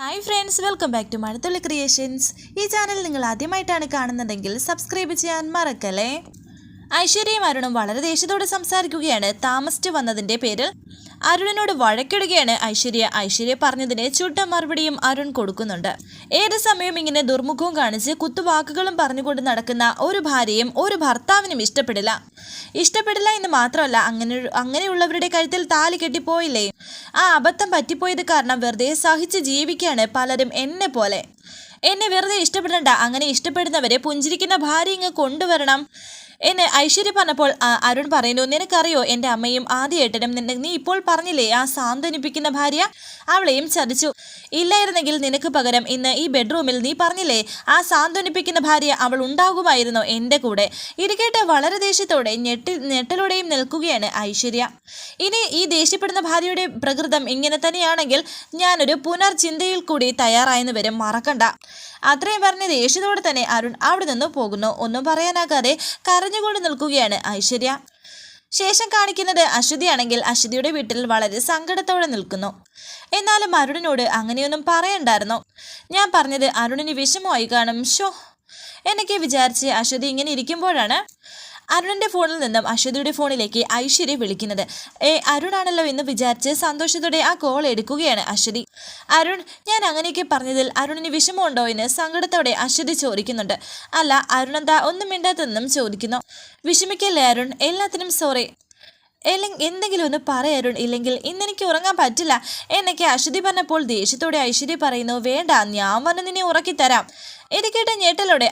Hi friends welcome back to Mazhathulli creations ഈ channel നിങ്ങൾ ആദ്യമായിട്ടാണ് കാണുന്നതെങ്കിൽ സബ്സ്ക്രൈബ് ചെയ്യാൻ മറക്കല്ലേ? ഐശ്വര്യയും അരുണും വളരെ ദേഷ്യത്തോടെ സംസാരിക്കുകയാണ്. താമസിച്ചു വന്നതിന്റെ പേരിൽ അരുണിനോട് വഴക്കിടുകയാണ് ഐശ്വര്യ. ഐശ്വര്യ പറഞ്ഞതിന് ചുട്ട മറുപടിയും അരുൺ കൊടുക്കുന്നുണ്ട്. ഏത് സമയവും ഇങ്ങനെ ദുർമുഖവും കാണിച്ച് കുത്തുവാക്കുകളും പറഞ്ഞുകൊണ്ട് നടക്കുന്ന ഒരു ഭാര്യയും ഒരു ഭർത്താവിനും ഇഷ്ടപ്പെടില്ല. ഇഷ്ടപ്പെടില്ല എന്ന് മാത്രമല്ല അങ്ങനെ അങ്ങനെയുള്ളവരുടെ കഴുത്തിൽ താലി കെട്ടിപ്പോയില്ലേ? ആ അബദ്ധം പറ്റിപ്പോയത് കാരണം വെറുതെ സഹിച്ച് ജീവിക്കുകയാണ് പലരും എന്നെ പോലെ. എന്നെ വെറുതെ ഇഷ്ടപ്പെടണ്ട. അങ്ങനെ ഇഷ്ടപ്പെടുന്നവരെ പുഞ്ചിരിക്കുന്ന ഭാര്യ ഇങ്ങ് കൊണ്ടുവരണം. എന്നെ ഐശ്വര്യ പറഞ്ഞപ്പോൾ അരുൺ പറയുന്നു നിനക്കറിയോ എന്റെ അമ്മയും ആദ്യേട്ടനും നിന്നെ നീ ഇപ്പോൾ പറഞ്ഞില്ലേ ആ സാന്ത്വനിപ്പിക്കുന്ന ഭാര്യ അവളെയും ചതിച്ചു. ഇല്ലായിരുന്നെങ്കിൽ നിനക്ക് പകരം ഇന്ന് ഈ ബെഡ്റൂമിൽ നീ പറഞ്ഞില്ലേ ആ സാന്ത്വനിപ്പിക്കുന്ന ഭാര്യ അവൾ ഉണ്ടാകുമായിരുന്നു എന്റെ കൂടെ. ഇരിക്കേട്ട് കേട്ട് വളരെ ദേഷ്യത്തോടെ ഞെട്ടി ഞെട്ടലോടെയും നിൽക്കുകയാണ് ഐശ്വര്യ. ഇനി ഈ ദേഷ്യപ്പെടുന്ന ഭാര്യയുടെ പ്രകൃതം ഇങ്ങനെ തന്നെയാണെങ്കിൽ ഞാനൊരു പുനർചിന്തയിൽ കൂടി തയ്യാറായെന്ന് വരും മറക്കണ്ട. അത്രയും പറഞ്ഞ് ദേഷ്യത്തോടെ തന്നെ അരുൺ അവിടെ നിന്ന് പോകുന്നു. ഒന്നും പറയാനാകാതെ കരഞ്ഞുകൊണ്ട് നിൽക്കുകയാണ് ഐശ്വര്യ. ശേഷം കാണിക്കുന്നത് അശ്വതിയാണെങ്കിൽ അശ്വതിയുടെ വീട്ടിൽ വളരെ സങ്കടത്തോടെ നിൽക്കുന്നു. എന്നാലും അരുണിനോട് അങ്ങനെയൊന്നും പറയണ്ടായിരുന്നോ. ഞാൻ പറഞ്ഞത് അരുണിന് വിഷമമായി കാണും. ഷോ എന്നൊക്കെ വിചാരിച്ച് അശ്വതി ഇങ്ങനെ ഇരിക്കുമ്പോഴാണ് അരുണിന്റെ ഫോണിൽ നിന്നും അശ്വതിയുടെ ഫോണിലേക്ക് ഐശ്വര്യ വിളിക്കുന്നത്. ഏ അരുണാണല്ലോ എന്ന് വിചാരിച്ച് സന്തോഷത്തോടെ ആ കോൾ എടുക്കുകയാണ് അശ്വതി. അരുൺ ഞാൻ അങ്ങനെയൊക്കെ പറഞ്ഞതിൽ അരുണിന് വിഷമമുണ്ടോ എന്ന് സങ്കടത്തോടെ അശ്വതി ചോദിക്കുന്നുണ്ട്. അല്ല അരുണെന്താ ഒന്നും മിണ്ടാത്തെന്നും ചോദിക്കുന്നു. വിഷമിക്കല്ലേ അരുൺ? എല്ലാത്തിനും സോറി അല്ലെങ്കിൽ എന്തെങ്കിലും ഒന്ന് പറ അരുൺ. ഇല്ലെങ്കിൽ ഇന്നെനിക്ക് ഉറങ്ങാൻ പറ്റില്ല. എന്നൊക്കെ അശ്വതി പറഞ്ഞപ്പോൾ ദേഷ്യത്തോടെ ഐശ്വര്യ പറയുന്നു വേണ്ട ഞാൻ വന്ന് നിന്നെ ഉറക്കി തരാം ഇത് കേട്ട ഞെട്ടലോടെ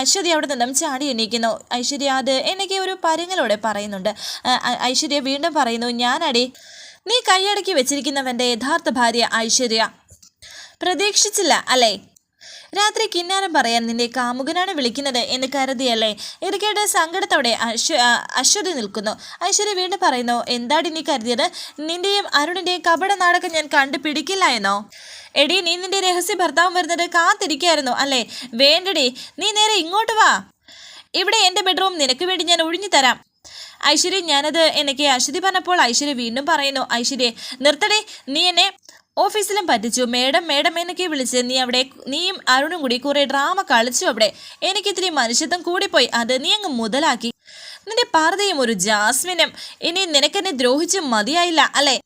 ഐശ്വര്യ അവിടെ നിന്നും ചാടി എണീക്കുന്നു. ഐശ്വര്യ അത് എനിക്ക് ഒരു പരുങ്ങലോടെ പറയുന്നുണ്ട്. ഐശ്വര്യ വീണ്ടും പറയുന്നു ഞാനടി നീ കൈയടക്കി വെച്ചിരിക്കുന്നവന്റെ യഥാർത്ഥ ഭാര്യ ഐശ്വര്യ. പ്രതീക്ഷിച്ചില്ല അല്ലേ? രാത്രി കിന്നാരം പറയാൻ നിന്റെ കാമുകനാണ് വിളിക്കുന്നത് എന്ന് കരുതിയല്ലേ? ഇത് കേട്ട് സങ്കടത്തോടെ അശ്വ അശ്വതി നിൽക്കുന്നു. ഐശ്വര്യ വീണ്ടും പറയുന്നു എന്താടി നീ കരുതിയത്? നിന്റെയും അരുണിന്റെയും കപട നാടകം ഞാൻ കണ്ടുപിടിക്കില്ല എന്നോ? എടി നീ നിന്റെ രഹസ്യ ഭർത്താവ് വരുന്നത് കാത്തിരിക്കായിരുന്നു അല്ലേ? വേണ്ടടി നീ നേരെ ഇങ്ങോട്ട് വാ. ഇവിടെ എന്റെ ബെഡ്റൂം നിനക്ക് വേണ്ടി ഞാൻ ഒഴിഞ്ഞു തരാം. ഐശ്വര്യ ഞാനത് എനിക്ക് അശ്വതി പറഞ്ഞപ്പോൾ ഐശ്വര്യ വീണ്ടും പറയുന്നു ഐശ്വര്യ നിർത്തടി നീ എന്നെ ഓഫീസിലും പറ്റിച്ചു. മേഡം മേഡം എന്നൊക്കെ വിളിച്ച് നീ അവിടെ നീയും അരുണും കൂടി കുറേ ഡ്രാമ കളിച്ചു അവിടെ. എനിക്കിത്തിരി മനുഷ്യത്വം കൂടിപ്പോയി. അത് നീ അങ്ങ് മുതലാക്കി. നിന്റെ പാർതയും ഒരു ജാസ്മിനും. ഇനി നിനക്കെന്നെ ദ്രോഹിച്ച് മതിയായില്ല അല്ലേ?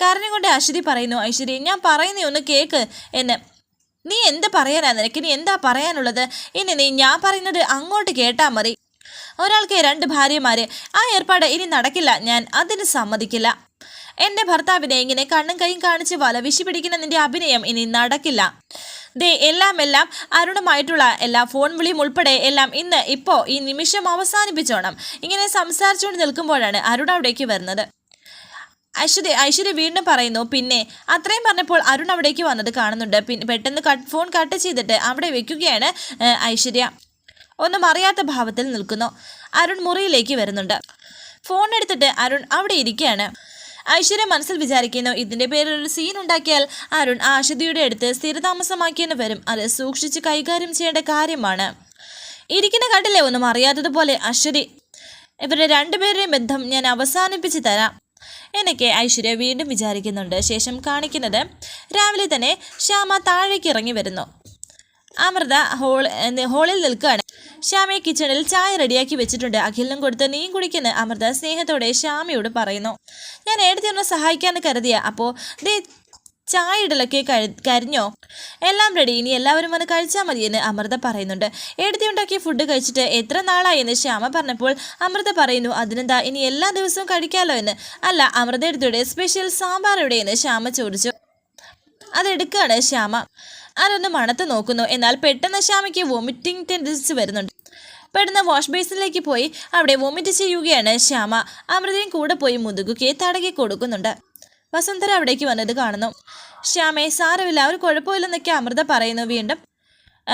കാരണം കൊണ്ട് അശ്വതി പറയുന്നു ഐശ്വര്യ ഞാൻ പറയുന്നേ ഒന്ന് കേക്ക് എന്ന്. നീ എന്ത് പറയാനാ? നിനക്ക് ഇനി എന്താ പറയാനുള്ളത്? ഇനി നീ ഞാൻ പറയുന്നത് അങ്ങോട്ട് കേട്ടാ മതി. ഒരാൾക്ക് രണ്ട് ഭാര്യമാര്. ആ ഏർപ്പാട് ഇനി നടക്കില്ല. ഞാൻ അതിന് സമ്മതിക്കില്ല. എന്റെ ഭർത്താവിനെ ഇങ്ങനെ കണ്ണും കൈയും കാണിച്ച് വല വിശി പിടിക്കുന്ന നിന്റെ അഭിനയം ഇനി നടക്കില്ല. ദേ എല്ലാം എല്ലാം അരുണുമായിട്ടുള്ള എല്ലാ ഫോൺ വിളിയും ഉൾപ്പെടെ എല്ലാം ഇന്ന് ഇപ്പോ ഈ നിമിഷം അവസാനിപ്പിച്ചോണം. ഇങ്ങനെ സംസാരിച്ചുകൊണ്ട് നിൽക്കുമ്പോഴാണ് അരുൺ അവിടേക്ക് വരുന്നത്. ഐശ്വര്യ ഐശ്വര്യ വീണ്ടും പറയുന്നു പിന്നെ അത്രയും പറഞ്ഞപ്പോൾ അരുൺ അവിടേക്ക് വന്നത് കാണുന്നുണ്ട്. പിന്നെ പെട്ടെന്ന് കട്ട് ഫോൺ കട്ട് ചെയ്തിട്ട് അവിടെ വെക്കുകയാണ് ഐശ്വര്യ. ഒന്നും അറിയാത്ത ഭാവത്തിൽ നിൽക്കുന്നു. അരുൺ മുറിയിലേക്ക് വരുന്നുണ്ട്. ഫോൺ എടുത്തിട്ട് അരുൺ അവിടെ ഇരിക്കുകയാണ്. ഐശ്വര്യ മനസ്സിൽ വിചാരിക്കുന്നു. ഇതിന്റെ പേരിൽ ഒരു സീൻ ഉണ്ടാക്കിയാൽ അരുൺ ആ അടുത്ത് സ്ഥിരതാമസമാക്കിയെന്ന് വരും. അത് സൂക്ഷിച്ച് കൈകാര്യം ചെയ്യേണ്ട കാര്യമാണ്. ഇരിക്കുന്ന കണ്ടില്ലേ? ഒന്നും അറിയാത്തതുപോലെ അശ്വതി. ഇവരുടെ രണ്ടുപേരുടെയും ബന്ധം ഞാൻ അവസാനിപ്പിച്ച് തരാം. എന്നൊക്കെ ഐശ്വര്യ വീണ്ടും വിചാരിക്കുന്നുണ്ട്. ശേഷം കാണിക്കുന്നത് രാവിലെ തന്നെ ശ്യാമ താഴേക്ക് ഇറങ്ങി വരുന്നു. അമൃത ഹോൾ ഹോളിൽ നിൽക്കുകയാണ്. ശ്യാമയെ കിച്ചണിൽ ചായ റെഡിയാക്കി വെച്ചിട്ടുണ്ട്. അഖിലിനും കൊടുത്ത് നീ കുടിക്കുന്ന അമൃത സ്നേഹത്തോടെ ശ്യാമയോട് പറയുന്നു. ഞാൻ ഏടത്തി ഒന്ന് സഹായിക്കാന്ന് കരുതിയ. അപ്പോൾ ദേ ചായ ഇടലൊക്കെ കരിഞ്ഞോ? എല്ലാം റെഡി ഇനി എല്ലാവരും വന്ന് കഴിച്ചാൽ മതിയെന്ന് അമൃത പറയുന്നുണ്ട്. എടുത്തി ഉണ്ടാക്കിയ ഫുഡ് കഴിച്ചിട്ട് എത്ര നാളായി എന്ന് ശ്യാമ പറഞ്ഞപ്പോൾ അമൃത പറയുന്നു അതിനെന്താ ഇനി എല്ലാ ദിവസവും കഴിക്കാമല്ലോ എന്ന്? അല്ല അമൃത എടുത്തിയുടെ സ്പെഷ്യൽ സാമ്പാർ എവിടെയെന്ന് ശ്യാമ ചോദിച്ചു. അതെടുക്കുകയാണ് ശ്യാമ. അതൊന്ന് മണത്ത് നോക്കുന്നു. എന്നാൽ പെട്ടെന്ന് ശ്യാമയ്ക്ക് വോമിറ്റിംഗ് ടെൻഡൻസി വരുന്നുണ്ട്. പെട്ടെന്ന് വാഷ് ബേസിനിലേക്ക് പോയി അവിടെ വോമിറ്റ് ചെയ്യുകയാണ് ശ്യാമ. അമൃതയും കൂടെ പോയി മുതുകുക്കെ തടകി കൊടുക്കുന്നുണ്ട്. വസുന്ധര അവിടേക്ക് വന്നത് കാണുന്നു. ശ്യാമയെ സാരമില്ല ഒരു കുഴപ്പമില്ലെന്നൊക്കെ അമൃത പറയുന്നു വീണ്ടും.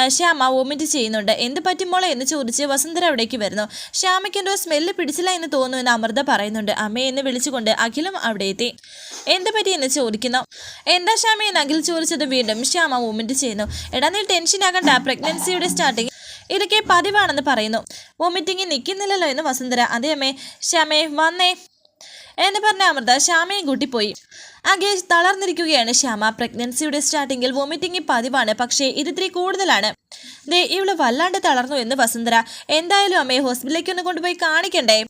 ശ്യാമ വോമിറ്റ് ചെയ്യുന്നുണ്ട്. എന്ത് പറ്റുമോളെ എന്ന് ചോദിച്ച് വസുന്ധര അവിടേക്ക് വരുന്നു. ശ്യാമയ്ക്ക് എന്തോ സ്മെല്ല് പിടിച്ചില്ല എന്ന് തോന്നുന്നു എന്ന് അമൃത പറയുന്നുണ്ട്. അമ്മയെ എന്ന് വിളിച്ചുകൊണ്ട് അഖിലും അവിടെ എത്തി. എന്ത് പറ്റി എന്ന് ചോദിക്കുന്നു. എന്താ ശ്യാമയെന്ന് അഖിൽ ചോദിച്ചത് വീണ്ടും ശ്യാമ വോമിറ്റ് ചെയ്യുന്നു. എടാ നീ ടെൻഷൻ ആകണ്ട പ്രഗ്നൻസിയുടെ സ്റ്റാർട്ടിങ് ഇതൊക്കെ പതിവാണെന്ന് പറയുന്നു. വോമിറ്റിംഗ് നിൽക്കുന്നില്ലല്ലോ എന്ന് വസുന്ധര. അതേമേ ശ്യാമേ വന്നേ. എന്ന് പറഞ്ഞ അമൃത ശ്യാമയും കൂട്ടി പോയി അഗേജ് തളർന്നിരിക്കുകയാണ് ശ്യാമ. പ്രഗ്നൻസിയുടെ സ്റ്റാർട്ടിങ്ങിൽ വോമിറ്റിംഗ് പതിവാണ് പക്ഷേ ഇതിത്തിരി കൂടുതലാണ്. ദേ ഇവൾ വല്ലാണ്ട് തളർന്നു എന്ന് വസുന്ധര. എന്തായാലും അമ്മയെ ഹോസ്പിറ്റലിലേക്ക് ഒന്ന് കൊണ്ടുപോയി കാണിക്കണ്ടേ?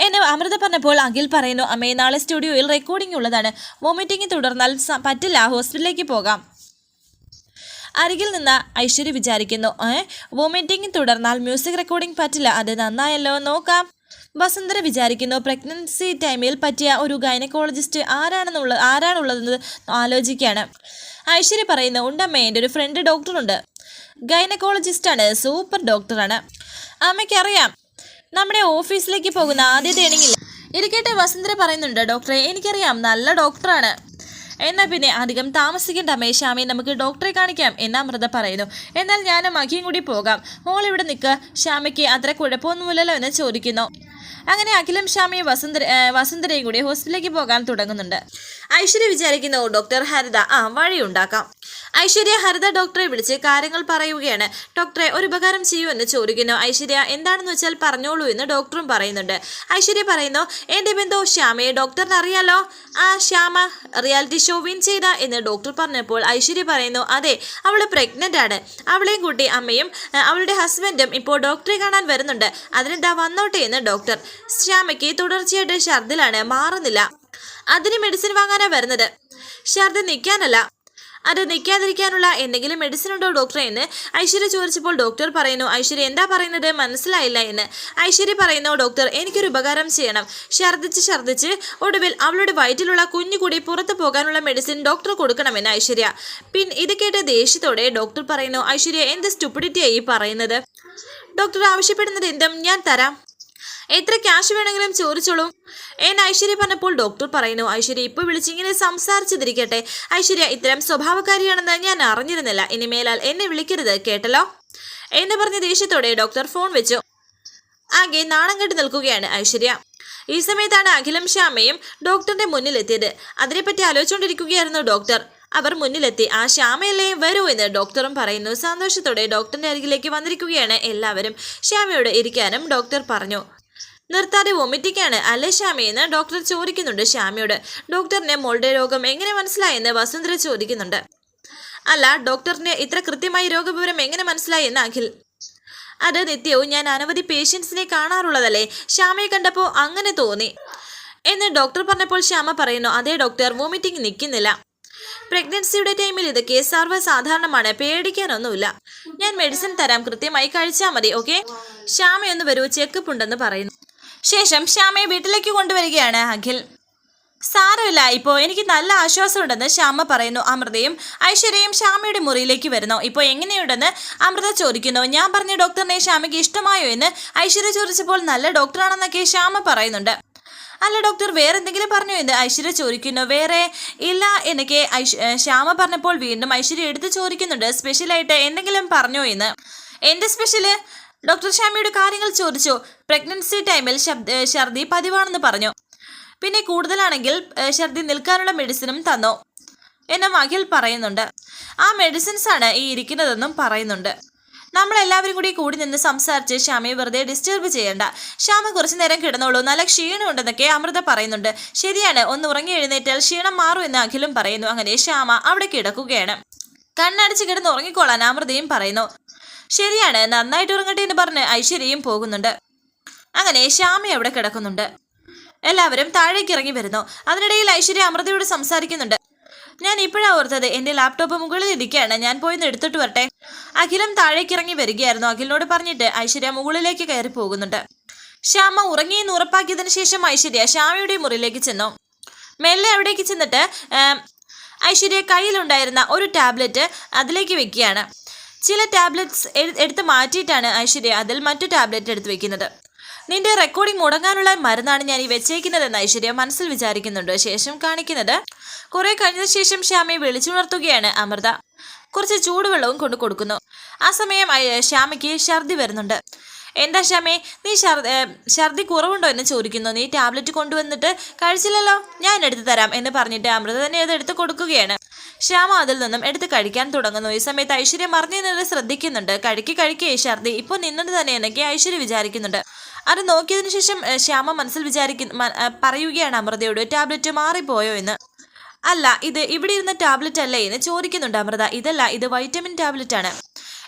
എന്നെ അമൃത പറഞ്ഞപ്പോൾ അഖിൽ പറയുന്നു അമ്മയെ നാളെ സ്റ്റുഡിയോയിൽ റെക്കോർഡിംഗ് ഉള്ളതാണ്. വോമിറ്റിംഗ് തുടർന്നാൽ പറ്റില്ല. ഹോസ്പിറ്റലിലേക്ക് പോകാം. അരികിൽ നിന്ന് ഐശ്വര്യ വിചാരിക്കുന്നു. വോമിറ്റിംഗ് തുടർന്നാൽ മ്യൂസിക് റെക്കോർഡിംഗ് പറ്റില്ല. അത് നന്നായല്ലോ. നോക്കാം. വസുന്ധര വിചാരിക്കുന്നു. പ്രഗ്നൻസി ടൈമിൽ പറ്റിയ ഒരു ഗൈനക്കോളജിസ്റ്റ് ആരാണെന്നുള്ള ആരാണുള്ളതെന്ന് ആലോചിക്കുകയാണ്. ഐശ്വര്യ പറയുന്നു ഉണ്ടമ്മേ എന്റെ ഒരു ഫ്രണ്ട് ഡോക്ടറുണ്ട്. ഗൈനക്കോളജിസ്റ്റാണ്. സൂപ്പർ ഡോക്ടറാണ്. അമ്മയ്ക്കറിയാം നമ്മുടെ ഓഫീസിലേക്ക് പോകുന്ന ആദ്യത്തെ എണിങ്ങില്ല. ഇരിക്കട്ടെ വസുന്ധര പറയുന്നുണ്ട് ഡോക്ടറെ എനിക്കറിയാം നല്ല ഡോക്ടറാണ്. എന്നാ പിന്നെ അധികം താമസിക്കേണ്ട മേശാമി. നമുക്ക് ഡോക്ടറെ കാണിക്കാം എന്ന് അമൃത പറയുന്നു. എന്നാൽ ഞാനും മകിയും കൂടി പോകാം. മോൾ ഇവിടെ നിൽക്കുക ശ്യാമയ്ക്ക് അത്ര കുഴപ്പമൊന്നുമില്ലല്ലോ എന്ന് ചോദിക്കുന്നു. അങ്ങനെ അഖിലും ഷാമിയും വസുന്ധര വസുന്ധരയും കൂടി ഹോസ്പിറ്റലിലേക്ക് പോകാൻ തുടങ്ങുന്നുണ്ട്. ഐശ്വര്യ വിചാരിക്കുന്നു ഡോക്ടർ ഹരിത ആ വഴിയുണ്ടാക്കാം. ഐശ്വര്യ ഹരിത ഡോക്ടറെ വിളിച്ച് കാര്യങ്ങൾ പറയുകയാണ്. ഡോക്ടറെ ഒരു ഉപകാരം ചെയ്യൂ എന്ന് ചോദിക്കുന്നു. ഐശ്വര്യ എന്താണെന്ന് വെച്ചാൽ പറഞ്ഞോളൂ എന്ന് ഡോക്ടറും പറയുന്നുണ്ട്. ഐശ്വര്യ പറയുന്നു എന്റെ ബന്ധു ശ്യാമയെ ഡോക്ടറിന് അറിയാലോ? ആ ശ്യാമ റിയാലിറ്റി ഷോ വിൻ ചെയ്ത എന്ന് ഡോക്ടർ പറഞ്ഞപ്പോൾ ഐശ്വര്യ പറയുന്നു അതെ അവൾ പ്രഗ്നന്റ് ആണ്. അവളെയും കൂട്ടി അമ്മയും അവളുടെ ഹസ്ബൻഡും ഇപ്പോൾ ഡോക്ടറെ കാണാൻ വരുന്നുണ്ട്. അതിനെന്താ വന്നോട്ടെ എന്ന് ഡോക്ടർ ശ്യാമയ്ക്ക് തുടർച്ചയായിട്ട് ഛർദിലാണ് മാറുന്നില്ല. അതിന് മെഡിസിൻ വാങ്ങാനാണ് വരുന്നത്. ഛർദി നിൽക്കാനല്ല അത് നിൽക്കാതിരിക്കാനുള്ള എന്തെങ്കിലും മെഡിസിൻ ഉണ്ടോ ഡോക്ടറെ എന്ന് ഐശ്വര്യ ചോദിച്ചപ്പോൾ ഡോക്ടർ പറയുന്നു ഐശ്വര്യ എന്താ പറയുന്നത്? മനസ്സിലായില്ല എന്ന്. ഐശ്വര്യ പറയുന്നു ഡോക്ടർ എനിക്കൊരു ഉപകാരം ചെയ്യണം. ഛർദ്ദിച്ച് ഛർദ്ദിച്ച് ഒടുവിൽ അവളുടെ വയറ്റിലുള്ള കുഞ്ഞു കൂടി പുറത്തു പോകാനുള്ള മെഡിസിൻ ഡോക്ടർ കൊടുക്കണമെന്ന് ഐശ്വര്യ. പിൻ ഇത് കേട്ട് ദേഷ്യത്തോടെ ഡോക്ടർ പറയുന്നു ഐശ്വര്യ എന്ത് സ്റ്റുപ്പിഡിറ്റിയായി പറയുന്നത്? ഡോക്ടർ ആവശ്യപ്പെടുന്നത് എന്തും ഞാൻ തരാം. എത്ര ക്യാഷ് വേണമെങ്കിലും ചോദിച്ചോളൂ. എൻ ഐശ്വര്യ പറഞ്ഞപ്പോൾ ഡോക്ടർ പറയുന്നു ഐശ്വര്യ ഇപ്പോൾ വിളിച്ചിങ്ങനെ ഇങ്ങനെ സംസാരിച്ചതിരിക്കട്ടെ ഐശ്വര്യ ഇത്തരം സ്വഭാവക്കാരിയാണെന്ന് ഞാൻ അറിഞ്ഞിരുന്നില്ല. ഇനി മേലാൽ എന്നെ വിളിക്കരുത് കേട്ടല്ലോ? എന്ന് പറഞ്ഞ ദേഷ്യത്തോടെ ഡോക്ടർ ഫോൺ വെച്ചു. ആകെ നാണം കെട്ടി നിൽക്കുകയാണ് ഐശ്വര്യ. ഈ സമയത്താണ് അഖിലം ശ്യാമയും ഡോക്ടറിന്റെ മുന്നിലെത്തിയത്. അതിനെപ്പറ്റി ആലോചിച്ചുകൊണ്ടിരിക്കുകയായിരുന്നു ഡോക്ടർ അവർ മുന്നിലെത്തി. ആ ശ്യാമയല്ലേ വരൂ എന്ന് ഡോക്ടറും പറയുന്നു. സന്തോഷത്തോടെ ഡോക്ടറിന്റെ അരികിലേക്ക് വന്നിരിക്കുകയാണ് എല്ലാവരും. ശ്യാമയോട് ഇരിക്കാനും ഡോക്ടർ പറഞ്ഞു. നിർത്താതെ വൊമിറ്റിക്കാണ് അല്ലേ ശ്യാമയെന്ന് ഡോക്ടർ ചോദിക്കുന്നുണ്ട് ശ്യാമയോട്. ഡോക്ടറിന് മോളുടെ രോഗം എങ്ങനെ മനസ്സിലായെന്ന് വസുന്ധര ചോദിക്കുന്നുണ്ട്. അല്ല ഡോക്ടറിന് ഇത്ര കൃത്യമായി രോഗവിവരം എങ്ങനെ മനസ്സിലായി എന്ന് അഖിൽ. അത് നിത്യവും ഞാൻ അനവധി പേഷ്യൻസിനെ കാണാറുള്ളതല്ലേ? ശ്യാമയെ കണ്ടപ്പോൾ അങ്ങനെ തോന്നി. എന്ന് ഡോക്ടർ പറഞ്ഞപ്പോൾ ശ്യാമ പറയുന്നു അതേ ഡോക്ടർ വോമിറ്റിംഗ് നിൽക്കുന്നില്ല. പ്രഗ്നൻസിയുടെ ടൈമിൽ ഇതൊക്കെ സർവസാധാരണമാണ് പേടിക്കാനൊന്നുമില്ല. ഞാൻ മെഡിസിൻ തരാം കൃത്യമായി കഴിച്ചാൽ മതി ഓക്കെ? ശ്യാമയൊന്ന് വരൂ ചെക്കപ്പ് ഉണ്ടെന്ന് പറയുന്നു. ശേഷം ശ്യാമയെ വീട്ടിലേക്ക് കൊണ്ടുവരികയാണ് അഖിൽ. സാരമില്ല ഇപ്പോൾ എനിക്ക് നല്ല ആശ്വാസമുണ്ടെന്ന് ശ്യാമ പറയുന്നു. അമൃതയും ഐശ്വര്യയും ശ്യാമയുടെ മുറിയിലേക്ക് വരുന്നു. ഇപ്പോൾ എങ്ങനെയുണ്ടെന്ന് അമൃത ചോദിക്കുന്നു. ഞാൻ പറഞ്ഞ ഡോക്ടറിനെ ശ്യാമയ്ക്ക് ഇഷ്ടമായോ എന്ന് ഐശ്വര്യ ചോദിച്ചപ്പോൾ നല്ല ഡോക്ടറാണെന്നൊക്കെ ശ്യാമ പറയുന്നുണ്ട്. അല്ല ഡോക്ടർ വേറെ എന്തെങ്കിലും പറഞ്ഞു എന്ന് ഐശ്വര്യ ചോദിക്കുന്നു. വേറെ ഇല്ല എന്നൊക്കെ ശ്യാമ പറഞ്ഞപ്പോൾ വീണ്ടും ഐശ്വര്യ എടുത്ത് ചോദിക്കുന്നുണ്ട്. സ്പെഷ്യലായിട്ട് എന്തെങ്കിലും പറഞ്ഞോ എന്ന്? എന്റെ സ്പെഷ്യൽ? ഡോക്ടർ ഷാമിയുടെ കാര്യങ്ങൾ ചോദിച്ചു. പ്രഗ്നൻസി ടൈമിൽ ശബ്ദ ഛർദി പതിവാണെന്ന് പറഞ്ഞു. പിന്നെ കൂടുതലാണെങ്കിൽ ഛർദി നിൽക്കാനുള്ള മെഡിസിനും തന്നു. എന്നും അഖിൽ പറയുന്നുണ്ട്. ആ മെഡിസിൻസ് ആണ് ഈ ഇരിക്കുന്നതെന്നും പറയുന്നുണ്ട്. നമ്മളെല്ലാവരും കൂടി കൂടി നിന്ന് സംസാരിച്ച് ശ്യാമയെ വെറുതെ ഡിസ്റ്റർബ് ചെയ്യണ്ട. ശ്യാമ കുറച്ചു നേരം കിടന്നോളൂ. നല്ല ക്ഷീണമുണ്ടെന്നൊക്കെ അമൃത പറയുന്നുണ്ട്. ശരിയാണ് ഒന്ന് ഉറങ്ങി എഴുന്നേറ്റാൽ ക്ഷീണം മാറും എന്ന് അഖിലും പറയുന്നു. അങ്ങനെ ശ്യാമ അവിടെ കിടക്കുകയാണ്. കണ്ണടച്ച് കിടന്ന് ഉറങ്ങിക്കോളാൻ അമൃതയും പറയുന്നു. ശരിയാണ് നന്നായിട്ട് ഉറങ്ങട്ടെ എന്ന് പറഞ്ഞ് ഐശ്വര്യയും പോകുന്നുണ്ട്. അങ്ങനെ ശ്യാമ അവിടെ കിടക്കുന്നുണ്ട്. എല്ലാവരും താഴേക്ക് ഇറങ്ങി വരുന്നു. അതിനിടയിൽ ഐശ്വര്യ അമൃതയോട് സംസാരിക്കുന്നുണ്ട്. ഞാൻ ഇപ്പോഴാ ഓർത്തത് എന്റെ ലാപ്ടോപ്പ് മുകളിൽ ഇരിക്കുകയാണ്. ഞാൻ പോയി എടുത്തിട്ട് വരട്ടെ. അഖിലും താഴേക്ക് ഇറങ്ങി വരികയായിരുന്നു. അഖിലിനോട് പറഞ്ഞിട്ട് ഐശ്വര്യ മുകളിലേക്ക് കയറി പോകുന്നുണ്ട്. ശ്യാമ ഉറങ്ങിയെന്ന് ഉറപ്പാക്കിയതിനു ശേഷം ഐശ്വര്യ ശ്യാമയുടെ മുറിയിലേക്ക് ചെന്നു. മെല്ലെ അവിടേക്ക് ചെന്നിട്ട് ഐശ്വര്യ കയ്യിലുണ്ടായിരുന്ന ഒരു ടാബ്ലറ്റ് അതിലേക്ക് വെക്കുകയാണ്. ചില ടാബ്ലറ്റ്സ് എടുത്ത് മാറ്റിയിട്ടാണ് ഐശ്വര്യ അതിൽ മറ്റു ടാബ്ലറ്റ് എടുത്ത് വെക്കുന്നത്. നിന്റെ റെക്കോർഡിംഗ് മുടങ്ങാനുള്ള മരുന്നാണ് ഞാൻ ഈ വെച്ചേക്കുന്നതെന്ന് ഐശ്വര്യ മനസ്സിൽ വിചാരിക്കുന്നുണ്ട്. ശേഷം കാണിക്കുന്നത് കുറെ കഴിഞ്ഞ ശേഷം ശ്യാമയെ വിളിച്ചുണർത്തുകയാണ് അമൃത. കുറച്ച് ചൂടുവെള്ളവും കൊണ്ടു കൊടുക്കുന്നു. ആ സമയം ശ്യാമയ്ക്ക് ഛർദി വരുന്നുണ്ട്. എന്താ ശ്യാമേ? നീ ഛർദി കുറവുണ്ടോ എന്ന് ചോദിക്കുന്നു. നീ ടാബ്ലറ്റ് കൊണ്ടുവന്നിട്ട് കഴിച്ചില്ലല്ലോ? ഞാൻ എടുത്തു തരാം എന്ന് പറഞ്ഞിട്ട് അമൃത തന്നെ അത് എടുത്ത് കൊടുക്കുകയാണ്. ശ്യാമ അതിൽ നിന്നും എടുത്ത് കഴിക്കാൻ തുടങ്ങുന്നു. ഈ സമയത്ത് ഐശ്വര്യ മറിഞ്ഞു നിന്ന് ശ്രദ്ധിക്കുന്നുണ്ട്. കഴിക്ക് കഴിക്കേ ഛർദി ഇപ്പോൾ നിന്നത് തന്നെ എന്നൊക്കെ ഐശ്വര്യ വിചാരിക്കുന്നുണ്ട്. അത് നോക്കിയതിനു ശേഷം ശ്യാമ മനസ്സിൽ വിചാരിക്കുന്ന പറയുകയാണ് അമൃതയോട് ടാബ്ലറ്റ് മാറിപ്പോയോ എന്ന്? അല്ല ഇത് ഇവിടെ ഇരുന്ന ടാബ്ലറ്റ് അല്ലേ? എന്ന് ചോദിക്കുന്നുണ്ട് അമൃത. ഇതല്ല ഇത് വൈറ്റമിൻ ടാബ്ലറ്റ് ആണ്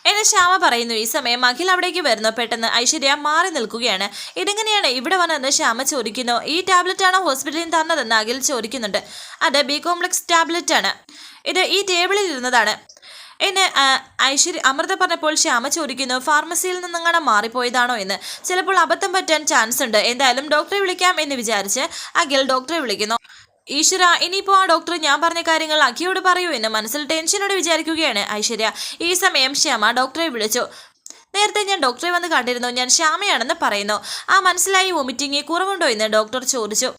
എന്നെ ശ്യാമ പറയുന്നു. ഈ സമയം അഖിൽ അവിടേക്ക് വരുന്നു. പെട്ടെന്ന് ഐശ്വര്യ മാറി നിൽക്കുകയാണ്. ഇതെങ്ങനെയാണ് ഇവിടെ വന്നതെന്ന് ശ്യാമ ചോദിക്കുന്നു. ഈ ടാബ്ലറ്റ് ആണോ ഹോസ്പിറ്റലിൽ തന്നതെന്ന് അഖിൽ ചോദിക്കുന്നുണ്ട്. അത് ബി കോംപ്ലക്സ് ടാബ്ലറ്റ് ആണ്. ഇത് ഈ ടേബിളിൽ ഇരുന്നതാണ്. എന്നെ ഐശ്വര്യ അമൃത പറഞ്ഞപ്പോൾ ശ്യാമ ചോദിക്കുന്നു ഫാർമസിയിൽ നിന്നങ്ങനെ മാറിപ്പോയതാണോ എന്ന്? ചിലപ്പോൾ അബദ്ധം പറ്റാൻ ചാൻസ് ഉണ്ട്. എന്തായാലും ഡോക്ടറെ വിളിക്കാം എന്ന് വിചാരിച്ച് അഖിൽ ഡോക്ടറെ വിളിക്കുന്നു. ഈശ്വര ഇനിയിപ്പോൾ ആ ഡോക്ടർ ഞാൻ പറഞ്ഞ കാര്യങ്ങൾ അഖിയോട് പറയൂ എന്ന് മനസ്സിൽ ടെൻഷനോട് വിചാരിക്കുകയാണ് ഐശ്വര്യ. ഈ സമയം ശ്യാമ ഡോക്ടറെ വിളിച്ചു. നേരത്തെ ഞാൻ ഡോക്ടറെ വന്ന് കണ്ടിരുന്നു. ഞാൻ ശ്യാമയാണെന്ന് പറയുന്നു. ആ മനസ്സിലായി വൊമിറ്റിംഗ് കുറവുണ്ടോ എന്ന് ഡോക്ടർ ചോദിച്ചു.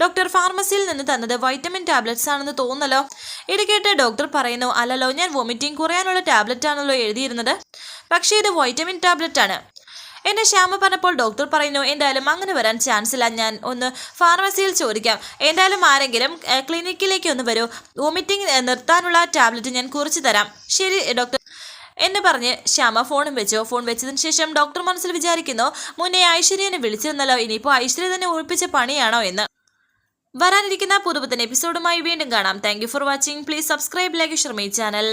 ഡോക്ടർ ഫാർമസിയിൽ നിന്ന് തന്നത് വൈറ്റമിൻ ടാബ്ലറ്റ്സ് ആണെന്ന് തോന്നലോ ഇത് ഡോക്ടർ പറയുന്നു അല്ലല്ലോ ഞാൻ വൊമിറ്റിംഗ് കുറയാനുള്ള ടാബ്ലറ്റ് ആണല്ലോ എഴുതിയിരുന്നത്. പക്ഷേ ഇത് വൈറ്റമിൻ ടാബ്ലറ്റ് ആണ് എന്നെ ശ്യാമ പറഞ്ഞപ്പോൾ ഡോക്ടർ പറയുന്നു എന്തായാലും അങ്ങനെ വരാൻ ചാൻസ് ഇല്ല. ഞാൻ ഒന്ന് ഫാർമസിയിൽ ചോദിക്കാം. എന്തായാലും ആരെങ്കിലും ക്ലിനിക്കിലേക്ക് ഒന്ന് വരൂ. വോമിറ്റിംഗ് നിർത്താനുള്ള ടാബ്ലറ്റ് ഞാൻ കുറിച്ച് തരാം. ശരി ഡോക്ടർ എന്ന് പറഞ്ഞ് ശ്യാമ ഫോണും വെച്ചു. ഫോൺ വെച്ചതിന് ശേഷം ഡോക്ടർ മനസ്സിൽ വിചാരിക്കുന്നു മുന്നേ ഐശ്വര്യനെ വിളിച്ചിരുന്നല്ലോ ഇനിയിപ്പോൾ ഐശ്വര്യ തന്നെ ഒഴിപ്പിച്ച പണിയാണോ എന്ന്. വരാനിരിക്കുന്ന പുതുപുത്തൻ എപ്പിസോഡുമായി വീണ്ടും കാണാം. Thank for watching please subscribe like Sharmi channel